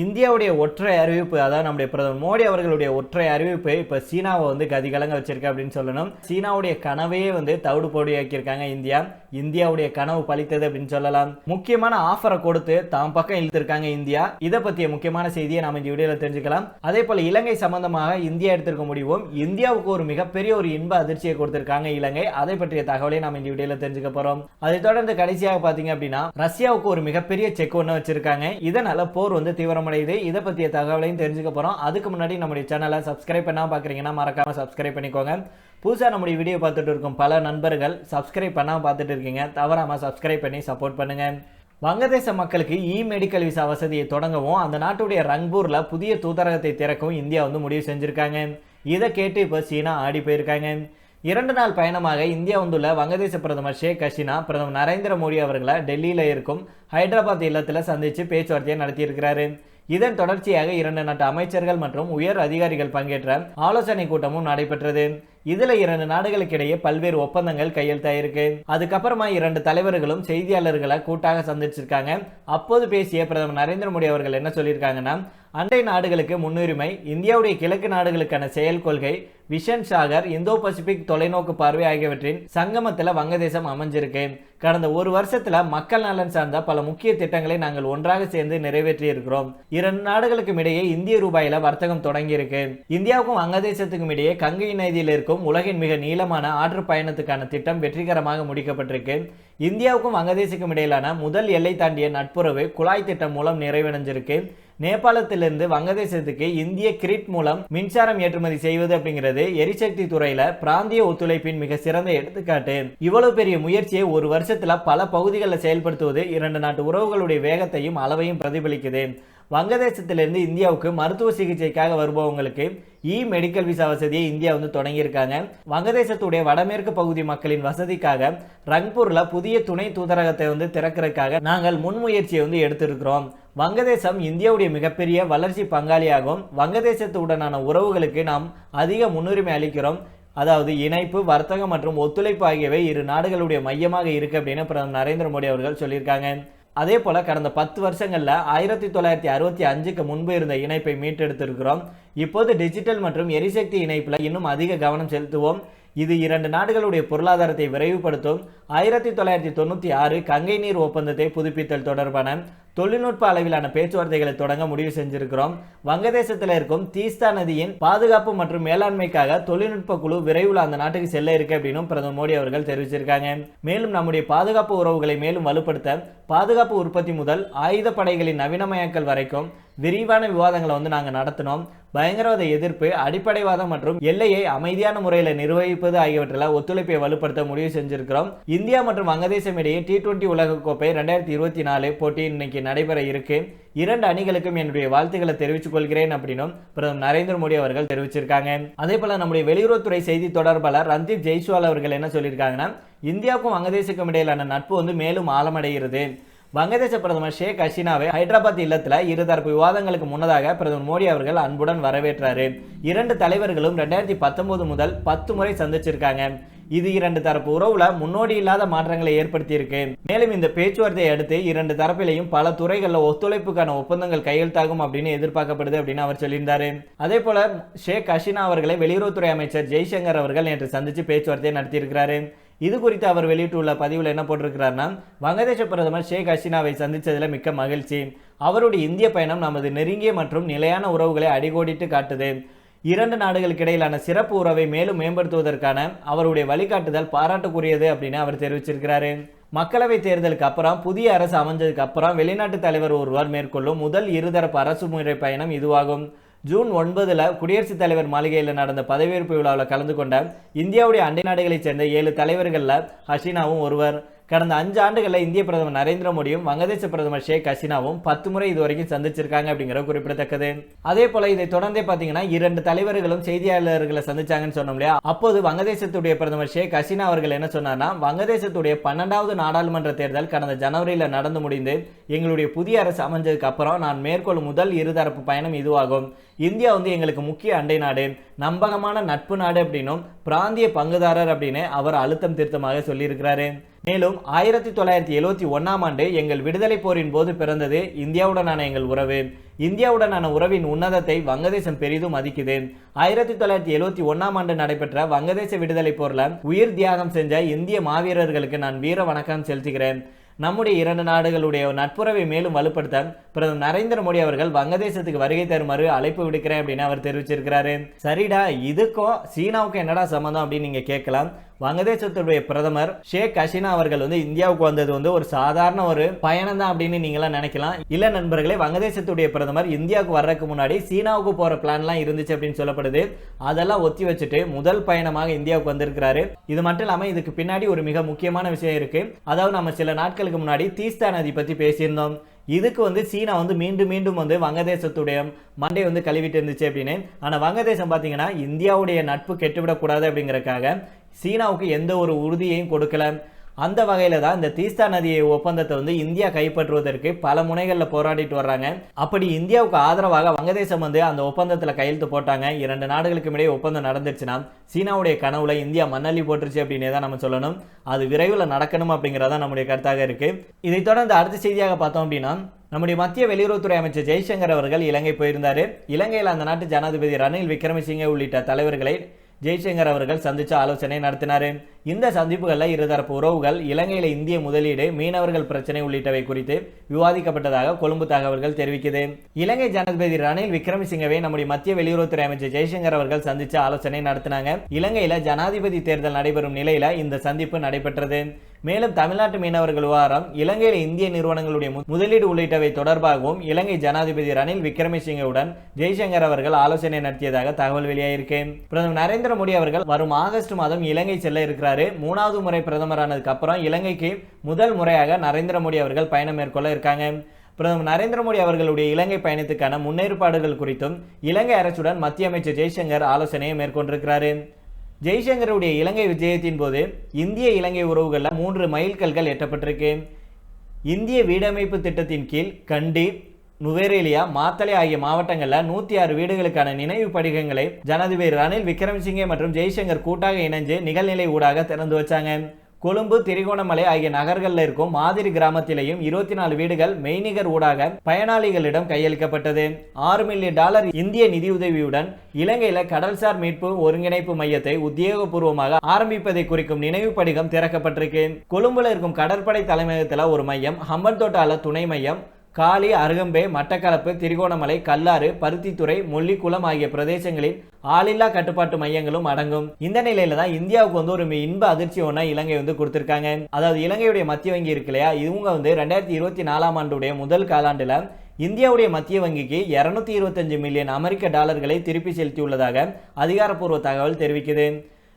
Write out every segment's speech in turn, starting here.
இந்தியாவுடைய ஒற்றை அறிவிப்பு அதாவது நம்முடைய பிரதமர் மோடி அவர்களுடைய ஒற்றை அறிவிப்பு இப்போ சீனாவை வந்து கதிகலங்க வச்சிருக்கு அப்படின்னு சொல்லணும். சீனாவுடைய கனவையே வந்து தவிடு போடியாக்கியிருக்காங்க இந்தியா. இந்தியாவுடைய கனவு பழித்தது அப்படின்னு சொல்லலாம். முக்கியமான ஆஃபரை கொடுத்து தாம் பக்கம் இழுத்திருக்காங்க இந்தியா. இதை பற்றிய முக்கியமான செய்தியை நாம் இந்த வீடியோவில் தெரிஞ்சுக்கலாம். அதே போல் இலங்கை சம்பந்தமாக இந்தியா எடுத்திருக்க முடிவும் இந்தியாவுக்கு ஒரு மிகப்பெரிய ஒரு இன்ப அதிர்ச்சியை கொடுத்திருக்காங்க இலங்கை. அதை பற்றிய தகவலை நாம் இந்த வீடியோவில் தெரிஞ்சுக்க போறோம். அதை தொடர்ந்து கடைசியாக பாத்தீங்க அப்படின்னா ரஷ்யாவுக்கு ஒரு மிகப்பெரிய செக் ஒன்று வச்சிருக்காங்க. இதனால போர் வந்து தீவிரம் குணமடையுது இதை பற்றிய தகவலையும் தெரிஞ்சுக்க போறோம். அதுக்கு முன்னாடி நம்முடைய சேனலை சப்ஸ்கிரைப் பண்ணால் பார்க்குறீங்கன்னா மறக்காமல் சப்ஸ்கிரைப் பண்ணிக்கோங்க. புதுசாக நம்முடைய வீடியோ பார்த்துட்டு இருக்கும் பல நண்பர்கள் சப்ஸ்கிரைப் பண்ணாமல் பார்த்துட்டு இருக்கீங்க. தவறாமல் சப்ஸ்கிரைப் பண்ணி சப்போர்ட் பண்ணுங்க. வங்கதேச மக்களுக்கு இ மெடிக்கல் விசா வசதியை தொடங்கவும் அந்த நாட்டுடைய ரங்பூர்ல புதிய தூதரகத்தை திறக்கவும் இந்தியா வந்து முடிவு செஞ்சுருக்காங்க. இதை கேட்டு இப்போ சீனா ஆடி போயிருக்காங்க. இரண்டு நாள் பயணமாக இந்தியா வந்துள்ள வங்கதேச பிரதமர் ஷேக் ஹசீனா பிரதமர் நரேந்திர மோடி அவர்களை டெல்லியில் இருக்கும் ஹைதராபாத் இல்லத்தில் சந்தித்து பேச்சுவார்த்தையை நடத்தியிருக்கிறாரு. இதன் தொடர்ச்சியாக இரண்டு நாட்டு அமைச்சர்கள் மற்றும் உயர் அதிகாரிகள் பங்கேற்ற ஆலோசனை கூட்டமும் நடைபெற்றது. இதுல இரண்டு நாடுகளுக்கிடையே பல்வேறு ஒப்பந்தங்கள் கையெழுத்தாயிருக்கு அதுக்கப்புறமா இரண்டு தலைவர்களும் செய்தியாளர்களை கூட்டாக சந்திச்சிருக்காங்க. அப்போது பேசிய பிரதமர் நரேந்திர மோடி அவர்கள் என்ன சொல்லியிருக்காங்கன்னா அண்டை நாடுகளுக்கு முன்னுரிமை இந்தியாவுடைய கிழக்கு நாடுகளுக்கான செயல் கொள்கை விஷன் சாகர் இந்தோ பசிபிக் தொலைநோக்கு பார்வை ஆகியவற்றின் சங்கமத்தில் வங்கதேசம் அமைஞ்சிருக்கு. கடந்த ஒரு வருஷத்துல மக்கள் நலன் சார்ந்த பல முக்கிய திட்டங்களை நாங்கள் ஒன்றாக சேர்ந்து நிறைவேற்றி இருக்கிறோம் இரண்டு நாடுகளுக்கும் இடையே இந்திய ரூபாயில வர்த்தகம் தொடங்கியிருக்கு. இந்தியாவுக்கும் வங்கதேசத்துக்கும் இடையே கங்கை நதியில் இருக்கும் உலகின் மிக நீளமான ஆற்று பயணத்துக்கான திட்டம் வெற்றிகரமாக முடிக்கப்பட்டிருக்கு. இந்தியாவுக்கும் வங்கதேசிக்கும் இடையிலான முதல் எல்லை தாண்டிய நட்புறவு குழாய் திட்டம் மூலம் நிறைவடைஞ்சிருக்கு. நேபாளத்திலிருந்து வங்கதேசத்துக்கு இந்திய கிரிட் மூலம் மின்சாரம் ஏற்றுமதி செய்வது அப்படிங்கிறது எரிசக்தி துறையில பிராந்திய ஒத்துழைப்பின் மிக சிறந்த எடுத்துக்காட்டு. இவ்வளவு பெரிய முயற்சியை ஒரு வருஷத்துல பல பகுதிகளில் செயல்படுத்துவது இரண்டு நாட்டு உறவுகளுடைய வேகத்தையும் அளவையும் பிரதிபலிக்குது. வங்கதேசத்திலிருந்து இந்தியாவுக்கு மருத்துவ சிகிச்சைக்காக வருபவங்களுக்கு இ மெடிக்கல் விசா வசதியை இந்தியா வந்து தொடங்கியிருக்காங்க. வங்கதேசத்துடைய வடமேற்கு பகுதி மக்களின் வசதிக்காக ரங்பூர்ல புதிய துணை தூதரகத்தை வந்து திறக்கிறதுக்காக நாங்கள் முன்முயற்சியை வந்து எடுத்திருக்கிறோம். வங்கதேசம் இந்தியாவுடைய மிகப்பெரிய வளர்ச்சி பங்காளியாகும் வங்கதேசத்துடனான உறவுகளுக்கு நாம் அதிக முன்னுரிமை அளிக்கிறோம். அதாவது இணைப்பு வர்த்தகம் மற்றும் ஒத்துழைப்பு ஆகியவை இரு நாடுகளுடைய மையமாக இருக்கு அப்படின்னு பிரதமர் நரேந்திர மோடி அவர்கள் சொல்லியிருக்காங்க. அதே போல் கடந்த பத்து வருஷங்களில் ஆயிரத்தி தொள்ளாயிரத்தி அறுபத்தி அஞ்சுக்கு முன்பு இருந்த இணைப்பை மீட்டெடுத்திருக்கிறோம். இப்போது டிஜிட்டல் மற்றும் எரிசக்தி இணைப்பில் இன்னும் அதிக கவனம் செலுத்துவோம். இது இரண்டு நாடுகளுடைய பொருளாதாரத்தை விரைவுபடுத்தும். ஆயிரத்தி தொள்ளாயிரத்தி தொண்ணூற்றி ஆறு கங்கை நீர் ஒப்பந்தத்தை புதுப்பித்தல் தொடர்பான தொழில்நுட்ப அளவிலான பேச்சுவார்த்தைகளை தொடங்க முடிவு செஞ்சிருக்கிறோம். வங்கதேசத்தில் இருக்கும் தீஸ்தா நதியின் பாதுகாப்பு மற்றும் மேலாண்மைக்காக தொழில்நுட்ப குழு விரைவில் அந்த நாட்டுக்கு செல்ல இருக்கு அப்படின்னு பிரதமர் மோடி அவர்கள் தெரிவிச்சிருக்காங்க. மேலும் நம்முடைய பாதுகாப்பு உறவுகளை மேலும் வலுப்படுத்த பாதுகாப்பு உற்பத்தி முதல் ஆயுத படைகளின் நவீனமயக்கல் வரைக்கும் விரிவான விவாதங்களை வந்து நாங்கள் நடத்தினோம். பயங்கரவாத எதிர்ப்பு அடிப்படைவாதம் மற்றும் எல்லையை அமைதியான முறையில் நிர்வகிப்பது ஆகியவற்றில் ஒத்துழைப்பை வலுப்படுத்த முடிவு செஞ்சிருக்கிறோம். இந்தியா மற்றும் வங்கதேசம் இடையே டி டுவெண்டி உலகக்கோப்பை ரெண்டாயிரத்தி இருபத்தி நாலு போட்டி இன்னைக்கு நடைபெற இருக்கு. இரண்டு அணிகளுக்கும் என்னுடைய வாழ்த்துக்களை தெரிவித்துக் கொள்கிறேன் அப்படின்னும் பிரதமர் நரேந்திர மோடி அவர்கள் தெரிவிச்சிருக்காங்க. அதே போல நம்முடைய வெளியுறவுத்துறை செய்தி தொடர்பாளர் ரந்தீப் ஜெய்ஸ்வால் அவர்கள் என்ன சொல்லியிருக்காங்கன்னா இந்தியாவுக்கும் வங்கதேசக்கும் இடையிலான நட்பு வந்து மேலும் ஆழமடைகிறது. வங்கதேச பிரதமர் ஷேக் ஹசீனாவை ஹைதராபாத் இல்லத்தில் இருதரப்பு விவாதங்களுக்கு முன்னதாக பிரதமர் மோடி அவர்கள் அன்புடன் வரவேற்றாரு. இரண்டு தலைவர்களும் ரெண்டாயிரத்தி பத்தொன்பது முதல் பத்து முறை சந்திச்சிருக்காங்க. இது இரண்டு தரப்பு உறவுல முன்னோடி இல்லாத மாற்றங்களை ஏற்படுத்தியிருக்கு. மேலும் இந்த பேச்சுவார்த்தையை அடுத்து இரண்டு தரப்பிலையும் பல துறைகளில் ஒத்துழைப்புக்கான ஒப்பந்தங்கள் கையெழுத்தாகும் அப்படின்னு எதிர்பார்க்கப்படுது அப்படின்னு அவர் சொல்லியிருந்தாரு. அதே போல ஷேக் ஹசீனா அவர்களை வெளியுறவுத்துறை அமைச்சர் ஜெய்சங்கர் அவர்கள் நேற்று சந்திச்சு பேச்சுவார்த்தையை நடத்தியிருக்கிறாரு. இது குறித்து அவர் வெளியிட்டுள்ள பதிவில் என்ன போட்டிருக்கிறார்னா வங்கதேச பிரதமர் ஷேக் ஹசீனாவை சந்தித்ததில் மிக்க மகிழ்ச்சி. அவருடைய இந்திய பயணம் நமது நெருங்கிய மற்றும் நிலையான உறவுகளை அடிகோடிட்டு காட்டுது. இரண்டு நாடுகளுக்கு இடையிலான சிறப்பு உறவை மேலும் மேம்படுத்துவதற்கான அவருடைய வழிகாட்டுதல் பாராட்டுக்குரியது அப்படின்னு அவர் தெரிவிச்சிருக்கிறாரு. மக்களவை தேர்தலுக்கு அப்புறம் புதிய அரசு அமைஞ்சதுக்கு அப்புறம் வெளிநாட்டு தலைவர் ஒருவர் மேற்கொள்ளும் முதல் இருதரப்பு அரசு முறை பயணம் இதுவாகும். ஜூன் ஒன்பதில் குடியரசுத் தலைவர் மாளிகையில் நடந்த பதவியேற்பு விழாவில் கலந்து கொண்ட இந்தியாவுடைய அண்டை நாடுகளைச் சேர்ந்த ஏழு தலைவர்களில் ஹசீனாவும் ஒருவர். கடந்த அஞ்சு ஆண்டுகளில் இந்திய பிரதமர் நரேந்திர மோடியும் வங்கதேச பிரதமர் ஷேக் ஹசீனாவும் பத்து முறை இதுவரைக்கும் சந்திச்சிருக்காங்க அப்படிங்கிற குறிப்பிடத்தக்கது. அதே போல இதை தொடர்ந்தே பார்த்தீங்கன்னா இரண்டு தலைவர்களும் செய்தியாளர்களை சந்திச்சாங்கன்னு சொன்னோம் இல்லையா? அப்போது வங்கதேசத்துடைய பிரதமர் ஷேக் ஹசீனா அவர்கள் என்ன சொன்னார்னா வங்கதேசத்துடைய பன்னெண்டாவது நாடாளுமன்ற தேர்தல் கடந்த ஜனவரியில் நடந்து முடிந்து எங்களுடைய புதிய அரசு அமைஞ்சதுக்கு அப்புறம் நான் மேற்கொள்ளும் முதல் இருதரப்பு பயணம் இதுவாகும். இந்தியா வந்து எங்களுக்கு முக்கிய அண்டை நாடு நம்பகமான நட்பு நாடு அப்படின்னும் பிராந்திய பங்குதாரர் அப்படின்னு அவர் அழுத்தம் திருத்தமாக சொல்லியிருக்கிறாரு. மேலும் ஆயிரத்தி தொள்ளாயிரத்தி எழுவத்தி ஒன்னாம் ஆண்டு எங்கள் விடுதலை போரின் போது பிறந்தது இந்தியாவுடனான எங்கள் உறவு. இந்தியாவுடனான உறவின் உன்னதத்தை வங்கதேசம் பெரிதும் மதிக்குது ஆயிரத்தி தொள்ளாயிரத்தி எழுவத்தி ஒன்னாம் ஆண்டு நடைபெற்ற வங்கதேச விடுதலை போர்ல உயிர் தியாகம் செஞ்ச இந்திய மாவீரர்களுக்கு நான் வீர வணக்கம் செலுத்துகிறேன். நம்முடைய இரண்டு நாடுகளுடைய நட்புறவை மேலும் வலுப்படுத்த பிரதமர் நரேந்திர மோடி அவர்கள் வங்கதேசத்துக்கு வருகை தருமாறு அழைப்பு விடுக்கிறேன் அப்படின்னு அவர் தெரிவிச்சிருக்கிறாரு. சரிடா இதுக்கும் சீனாவுக்கும் என்னடா சம்மந்தம் அப்படின்னு நீங்க கேட்கலாம். வங்கதேசத்துடைய பிரதமர் ஷேக் ஹசீனா அவர்கள் வந்து இந்தியாவுக்கு வந்தது வந்து ஒரு சாதாரண ஒரு பயணம் தான் அப்படின்னு நீங்களாம் நினைக்கலாம். இல்ல நண்பர்களே வங்கதேசத்துடைய பிரதமர் இந்தியாவுக்கு வர்றதுக்கு முன்னாடி சீனாவுக்கு போற பிளான்லாம் இருந்துச்சு அப்படின்னு சொல்லப்படுது. அதெல்லாம் ஒத்தி வச்சுட்டு முதல் பயணமாக இந்தியாவுக்கு வந்திருக்கிறாரு. இது மட்டும் இல்லாம இதுக்கு பின்னாடி ஒரு மிக முக்கியமான விஷயம் இருக்கு. அதாவது நம்ம சில நாட்களுக்கு முன்னாடி தீஸ்தா நதி பத்தி பேசியிருந்தோம். இதுக்கு வந்து சீனா வந்து மீண்டும் மீண்டும் வந்து வங்கதேசத்துடைய மண்டை வந்து கழுவிட்டு இருந்துச்சு அப்படின்னு. ஆனா வங்கதேசம் பாத்தீங்கன்னா இந்தியாவுடைய நட்பு கெட்டுவிடக்கூடாது அப்படிங்கறக்காக சீனாவுக்கு எந்த ஒரு உறுதியையும் கொடுக்கல. அந்த வகையில தான் இந்த தீஸ்தா நதியை ஒப்பந்தத்தை வந்து இந்தியா கைப்பற்றுவதற்கு பல முனைகளில் போராடிட்டு வர்றாங்க. அப்படி இந்தியாவுக்கு ஆதரவாக வங்கதேசம் வந்து அந்த ஒப்பந்தத்தில் கையெழுத்து போட்டாங்க. இரண்டு நாடுகளுக்கு இடையே ஒப்பந்தம் நடந்துச்சுன்னா சீனாவுடைய கனவுல இந்தியா மண்ணள்ளி போட்டுருச்சு அப்படின்னே தான் நம்ம சொல்லணும். அது விரைவில் நடக்கணும் அப்படிங்கிறதா நம்முடைய கருத்தாக இருக்கு. இதை தொடர்ந்து அடுத்த செய்தியாக பார்த்தோம் அப்படின்னா நம்முடைய மத்திய வெளியுறவுத்துறை அமைச்சர் ஜெய்சங்கர் அவர்கள் இலங்கை போயிருந்தார். இலங்கையில் அந்த நாட்டு ஜனாதிபதி ரணில் விக்ரமசிங்கே உள்ளிட்ட தலைவர்களை ஜெய்சங்கர் அவர்கள் சந்தித்து ஆலோசனை நடத்தினார். இந்த சந்திப்புகளில் இருதரப்பு உறவுகள் இலங்கையில் இந்திய முதலீடு மீனவர்கள் பிரச்சனை உள்ளிட்டவை குறித்து விவாதிக்கப்பட்டதாக கொழும்பு தகவல்கள் தெரிவிக்குது. இலங்கை ஜனாதிபதி ரணில் விக்ரமசிங்கவை நம்முடைய மத்திய வெளியுறவுத்துறை அமைச்சர் ஜெய்சங்கர் அவர்கள் சந்தித்து ஆலோசனை நடத்தினாங்க. இலங்கையில் ஜனாதிபதி தேர்தல் நடைபெறும் நிலையில் இந்த சந்திப்பு நடைபெற்றது. மேலும் தமிழ்நாட்டு மீனவர்கள் விவகாரம் இலங்கையில் இந்திய நிறுவனங்களுடைய மு- முதலீடு உள்ளிட்டவை தொடர்பாகவும் இலங்கை ஜனாதிபதி ரணில் விக்ரமசிங்கவுடன் ஜெய்சங்கர் அவர்கள் ஆலோசனை நடத்தியதாக தகவல் வெளியாயிருக்கு. பிரதமர் நரேந்திர மோடி அவர்கள் வரும் ஆகஸ்ட் மாதம் இலங்கை செல்ல இருக்கிறாரு. மூணாவது முறை பிரதமரானதுக்கு அப்புறம் இலங்கைக்கு முதல் முறையாக நரேந்திர மோடி அவர்கள் பயணம் மேற்கொள்ள இருக்காங்க. பிரதமர் நரேந்திர மோடி அவர்களுடைய இலங்கை பயணத்துக்கான முன்னேற்பாடுகள் குறித்தும் இலங்கை அரசுடன் மத்திய அமைச்சர் ஜெய்சங்கர் ஆலோசனையை மேற்கொண்டிருக்கிறாரு. ஜெய்சங்கருடைய இலங்கை விஜயத்தின் போது இந்திய இலங்கை உறவுகளில் மூன்று மைல்கல்கள் எட்டப்பட்டிருக்கு. இந்திய வீடமைப்பு திட்டத்தின் கீழ் கண்டி நுவேரேலியா மாத்தளை ஆகிய மாவட்டங்களில் நூற்றி ஆறு வீடுகளுக்கான நினைவு படிகங்களை ஜனாதிபதி ரணில் விக்ரமசிங்கே மற்றும் ஜெய்சங்கர் கூட்டாக இணைஞ்சு நிகழ்நிலை ஊடாக திறந்து வச்சாங்க. கொழும்பு திரிகோணமலை ஆகிய நகர்களில் இருக்கும் மாதிரி கிராமத்திலேயும் இருபத்தி நாலு வீடுகள் மெய்நிகர் ஊடாக பயனாளிகளிடம் கையளிக்கப்பட்டது. ஆறு மில்லியன் டாலர் இந்திய நிதியுதவியுடன் இலங்கையில கடல்சார் மீட்பு ஒருங்கிணைப்பு மையத்தை உத்தியோகபூர்வமாக ஆரம்பிப்பதை குறிக்கும் நினைவு படிகம் திறக்கப்பட்டிருக்கு. கொழும்புல இருக்கும் கடற்படை தலைமையகத்தில் ஒரு மையம் ஹம்பன்தோட்டால துணை மையம் காலி அருகம்பே மட்டக்களப்பு திரிகோணமலை கல்லாறு பருத்தித்துறை முள்ளிக்குளம் ஆகிய பிரதேசங்களில் ஆளில்லா கட்டுப்பாட்டு மையங்களும் அடங்கும். இந்த நிலையில தான் இந்தியாவுக்கு வந்து ஒரு இன்ப அதிர்ச்சி ஒன்றா இலங்கை வந்து கொடுத்துருக்காங்க. அதாவது இலங்கையுடைய மத்திய வங்கி இருக்கு இல்லையா? இவங்க வந்து ரெண்டாயிரத்தி இருபத்தி நாலாம் ஆண்டுடைய முதல் காலாண்டுல இந்தியாவுடைய மத்திய வங்கிக்கு இருநூத்தி இருபத்தஞ்சு மில்லியன் அமெரிக்க டாலர்களை திருப்பி செலுத்தியுள்ளதாக அதிகாரப்பூர்வ தகவல் தெரிவிக்குது.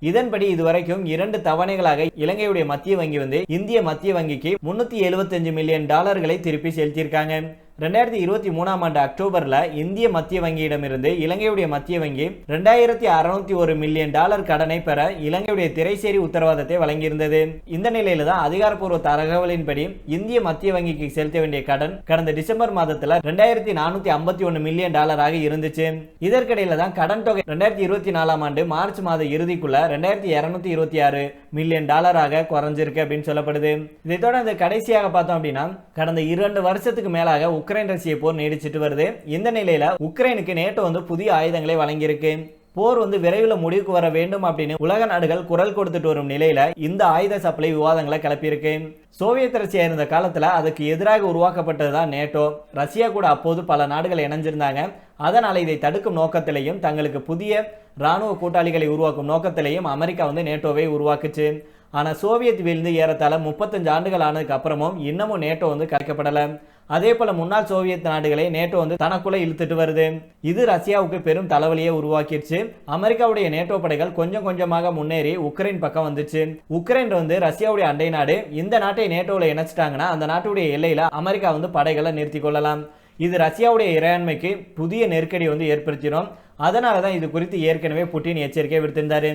இதன்படி இதுவரைக்கும் இரண்டு தவணைகளாக இலங்கையுடைய மத்திய வங்கி வந்து இந்திய மத்திய வங்கிக்கு முன்னூத்தி எழுபத்தஞ்சு மில்லியன் டாலர்களை திருப்பி செலுத்தியிருக்காங்க. ரெண்டாயிரத்தி இருபத்தி மூணாம் ஆண்டு அக்டோபரில் இந்திய மத்திய வங்கியிடமிருந்து இலங்கையுடைய மத்திய வங்கி ரெண்டாயிரத்தி அறுநூத்தி ஒரு மில்லியன் டாலர் கடனை பெற இலங்கையுடைய திரைசேரி உத்தரவாதத்தை வழங்கியிருந்தது. இந்த நிலையில தான் அதிகாரப்பூர்வ தகவலின்படி இந்திய மத்திய வங்கிக்கு செலுத்த வேண்டிய கடன் கடந்த டிசம்பர் மாதத்தில் ரெண்டாயிரத்தி நானூத்தி ஐம்பத்தி ஒன்று மில்லியன் டாலராக இருந்துச்சு. இதற்கிடையில தான் கடன் தொகை ரெண்டாயிரத்தி இருபத்தி நாலாம் ஆண்டு மார்ச் மாத இறுதிக்குள்ள ரெண்டாயிரத்தி இருநூத்தி இருபத்தி ஆறு மில்லியன் டாலராக குறைஞ்சிருக்கு அப்படின்னு சொல்லப்படுது. இதை தொடர்ந்து கடைசியாக பார்த்தோம் அப்படின்னா கடந்த இரண்டு வருஷத்துக்கு மேலாக உக்ரைன் ரஷ்ய போர் நீடிச்சிட்டு வருது. இந்த நிலையில உக்ரைனுக்கு நேட்டோ வந்து புதிய ஆயுதங்களை வழங்கியிருக்கு. போர் வந்து விரைவில் முடிவுக்கு வர வேண்டும் அப்படின்னு உலக நாடுகள் குரல் கொடுத்துட்டு வரும் நிலையில இந்த ஆயுத சப்ளை விவாதங்களை கிளப்பியிருக்கு. சோவியத் ரஷ்யா இருந்த காலத்துல அதுக்கு எதிராக உருவாக்கப்பட்டது தான் நேட்டோ. ரஷ்யா கூட அப்போது பல நாடுகள் இணைஞ்சிருந்தாங்க. அதனால் இதை தடுக்கும் நோக்கத்திலையும் தங்களுக்கு புதிய ராணுவ கூட்டாளிகளை உருவாக்கும் நோக்கத்திலையும் அமெரிக்கா வந்து நேட்டோவை உருவாக்குச்சு. ஆனால் சோவியத் வீழ்ந்து ஏறத்தாழ முப்பத்தஞ்சு ஆண்டுகள் ஆனதுக்கு அப்புறமும் இன்னமும் நேட்டோ வந்து கலைக்கப்படலை. அதே போல முன்னாள் சோவியத் நாடுகளை நேட்டோ வந்து தனக்குள்ள இழுத்துட்டு வருது. இது ரஷ்யாவுக்கு பெரும் தலைவலியை உருவாக்கிடுச்சு. அமெரிக்காவுடைய நேட்டோ படைகள் கொஞ்சம் கொஞ்சமாக முன்னேறி உக்ரைன் பக்கம் வந்துச்சு. உக்ரைன் வந்து ரஷ்யாவுடைய அண்டை நாடு. இந்த நாட்டை நேட்டோவில் இணைச்சிட்டாங்கன்னா அந்த நாட்டுடைய எல்லையில அமெரிக்கா வந்து படைகளை நிறுத்தி கொள்ளலாம். இது ரஷ்யாவுடைய இறையாண்மைக்கு புதிய நெருக்கடி வந்து ஏற்படுத்திடும். அதனால தான் இது குறித்து ஏற்கனவே புட்டின் எச்சரிக்கை விடுத்திருந்தார்.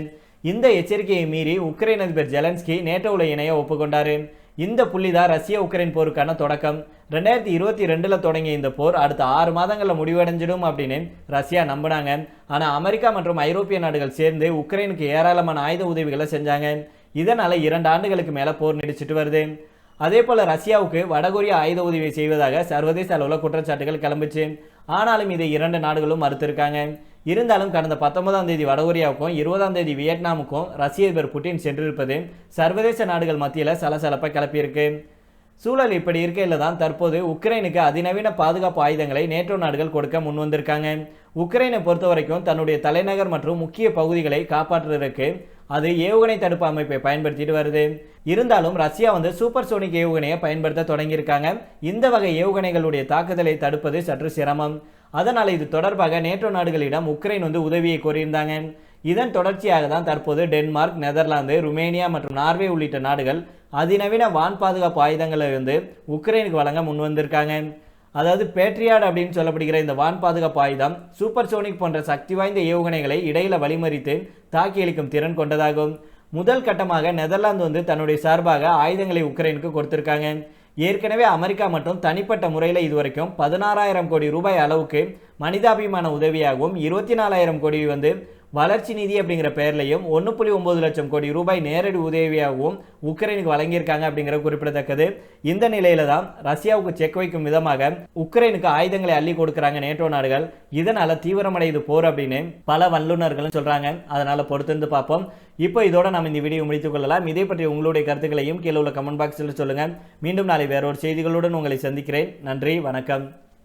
இந்த எச்சரிக்கையை மீறி உக்ரைன் அதிபர் ஜெலன்ஸ்கி நேட்டோவில் இணைய ஒப்புக்கொண்டார். இந்த புள்ளி தான் ரஷ்ய உக்ரைன் போருக்கான தொடக்கம். ரெண்டாயிரத்தி இருபத்தி ரெண்டில் தொடங்கிய இந்த போர் அடுத்த ஆறு மாதங்களில் முடிவடைஞ்சிடும் அப்படின்னு ரஷ்யா நம்பினாங்க. ஆனால் அமெரிக்கா மற்றும் ஐரோப்பிய நாடுகள் சேர்ந்து உக்ரைனுக்கு ஏராளமான ஆயுத உதவிகளை செஞ்சாங்க. இதனால் இரண்டு ஆண்டுகளுக்கு மேலே போர் நீடிச்சிட்டு வருது. அதே போல் ரஷ்யாவுக்கு வடகொரியா ஆயுத உதவி செய்வதாக சர்வதேச அளவில் குற்றச்சாட்டுகள் கிளம்புச்சு. ஆனாலும் இதை இரண்டு நாடுகளும் மறுத்திருக்காங்க. இருந்தாலும் கடந்த பத்தொன்பதாம் தேதி வடகொரியாவுக்கும் இருபதாம் தேதி வியட்நாமுக்கும் ரஷ்ய அதிபர் புட்டின் சென்றிருப்பது சர்வதேச நாடுகள் மத்தியில் சலசலப்பை கிளப்பியிருக்கு. சூழல் இப்படி இருக்கையில் தான் தற்போது உக்ரைனுக்கு அதிநவீன பாதுகாப்பு ஆயுதங்களை நேட்டோ நாடுகள் கொடுக்க முன்வந்திருக்காங்க உக்ரைனை பொறுத்த வரைக்கும் தன்னுடைய தலைநகர் மற்றும் முக்கிய பகுதிகளை காப்பாற்றுறதுக்கு அது ஏவுகணை தடுப்பு அமைப்பை பயன்படுத்திட்டு வருது. இருந்தாலும் ரஷ்யா வந்து சூப்பர் சோனிக் ஏவுகணையை பயன்படுத்த தொடங்கியிருக்காங்க. இந்த வகை ஏவுகணைகளுடைய தாக்குதலை தடுப்பது சற்று சிரமம். அதனால் இது தொடர்பாக நேட்டோ நாடுகளிடம் உக்ரைன் வந்து உதவியை கோரியிருந்தாங்க. இதன் தொடர்ச்சியாக தான் தற்போது டென்மார்க் நெதர்லாந்து ருமேனியா மற்றும் நார்வே உள்ளிட்ட நாடுகள் அதிநவீன வான் பாதுகாப்பு ஆயுதங்களை வந்து உக்ரைனுக்கு வழங்க முன் வந்திருக்காங்க. அதாவது பேட்ரியாட் அப்படின்னு சொல்லப்படுகிற இந்த வான் பாதுகாப்பு ஆயுதம் சூப்பர் சோனிக் போன்ற சக்தி வாய்ந்த ஏவுகணைகளை இடையில வழிமறித்து தாக்கி அளிக்கும் திறன் கொண்டதாகும். முதல் கட்டமாக நெதர்லாந்து வந்து தன்னுடைய சார்பாக ஆயுதங்களை உக்ரைனுக்கு கொடுத்திருக்காங்க. ஏற்கனவே அமெரிக்கா மற்றும் தனிப்பட்ட முறையில் இதுவரைக்கும் பதினாறாயிரம் கோடி ரூபாய் அளவுக்கு மனிதாபிமான உதவியாகவும் இருபத்தி நாலாயிரம் கோடி வந்து வளர்ச்சி நிதி அப்படிங்கிற பெயர்லையும் ஒன்று புள்ளி ஒன்பது லட்சம் கோடி ரூபாய் நேரடி உதவியாகவும் உக்ரைனுக்கு வழங்கியிருக்காங்க அப்படிங்கிற குறிப்பிடத்தக்கது. இந்த நிலையில தான் ரஷ்யாவுக்கு செக் வைக்கும் விதமாக உக்ரைனுக்கு ஆயுதங்களை அள்ளி கொடுக்குறாங்க நேட்டோ நாடுகள். இதனால தீவிரமடையுது போர் அப்படின்னு பல வல்லுநர்களும் சொல்றாங்க. அதனால பொறுத்திருந்து பார்ப்போம். இப்போ இதோட நம்ம இந்த வீடியோ முடித்துக் கொள்ளலாம். இதை பற்றி உங்களுடைய கருத்துக்களையும் கீழே உள்ள கமெண்ட் பாக்ஸில் சொல்லுங்க. மீண்டும் நாளை வேறொரு செய்திகளுடன் உங்களை சந்திக்கிறேன். நன்றி வணக்கம்.